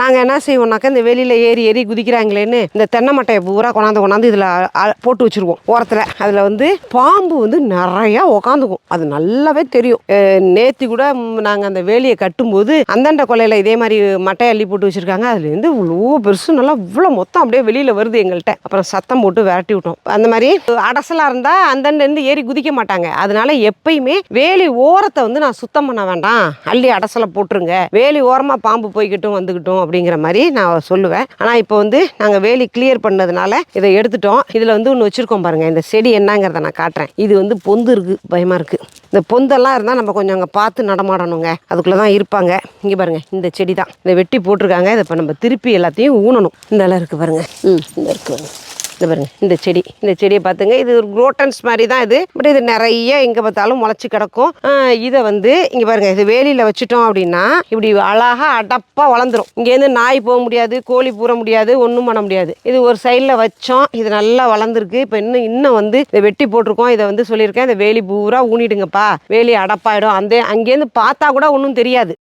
நாங்கள் என்ன செய்வோம்னாக்கா இந்த வெளியில் ஏறி ஏறி குதிக்கிறாங்களேன்னு இந்த தென்னை மட்டையை பூரா கொண்டாந்து கொண்டாந்து இதில் போட்டு வச்சுருவோம். ஓரத்தில். அதில் வந்து பாம்பு வந்து நிறையா உக்காந்துக்கும். அது நல்லாவே தெரியும். நேற்று கூட நாங்கள் அந்த வேலியை கட்டும்போது அந்தண்ட கொலையில் இதே மாதிரி மட்டையை அள்ளி போட்டு வச்சுருக்காங்க. அதுலேருந்து இவ்வளோ பெருசு நல்லா இவ்வளோ மொத்தம் அப்படியே வெளியில் வருது எங்கள்கிட்ட அப்புறம் சத்தம் போட்டு விரட்டி விட்டோம். அந்த மாதிரி அடசலாக இருந்தால் அந்தண்டேருந்து ஏறி குதிக்க மாட்டாங்க. அதனால எப்பயுமே வேலி ஓரத்தை வந்து நான் சுத்தம் பண்ண வேண்டாம். அள்ளி அடசலை போட்டுருங்க. வேலி ஓரமாக பாம்பு போய்கிட்டும் வந்துக்கிட்டும் அப்படிங்கிற மாதிரி நான் சொல்லுவேன். ஆனால் இப்போ வந்து நாங்கள் வேலி கிளியர் பண்ணதுனால இதை எடுத்துட்டோம். இதில் வந்து ஒன்று வச்சுருக்கோம் பாருங்கள் இந்த செடி என்னங்கிறத நான் காட்டுறேன். இது வந்து பொந்து இருக்குது பயமாக இருக்குது இந்த பொந்தெல்லாம் இருந்தால் நம்ம கொஞ்சம் அங்கே பார்த்து நடமாடணுங்க. அதுக்குள்ளே தான் இருப்பாங்க. இங்கே பாருங்கள் இந்த செடி தான் இதை வெட்டி போட்டிருக்காங்க. இதை இப்போ நம்ம திருப்பி எல்லாத்தையும் ஊனணும். இந்த இருக்குது பாருங்கள் ம் இந்த இருக்குது இது பாருங்க இந்த செடி இந்த செடியை பார்த்துங்க. இது ஒரு குரோட்டன்ஸ் மாதிரி தான் இது. பட் இது நிறைய எங்கே பார்த்தாலும் முளைச்சி கிடக்கும். இதை வந்து இங்கே பாருங்க இது வேலியில் வச்சுட்டோம் அப்படின்னா இப்படி அழகாக அடப்பாக வளர்ந்துடும் இங்கேருந்து நாய் போக முடியாது கோழி பூர முடியாது ஒன்றும் பண்ண முடியாது. இது ஒரு சைடில் வச்சோம். இது நல்லா வளர்ந்துருக்கு. இப்போ இன்னும் இன்னும் வந்து இதை வெட்டி போட்டிருக்கோம். இதை வந்து சொல்லியிருக்கேன். இந்த வேலி பூரா ஊனிடுங்கப்பா. வேலி அடப்பாயிடும். அந்த அங்கேருந்து பார்த்தா கூட ஒன்றும் தெரியாது.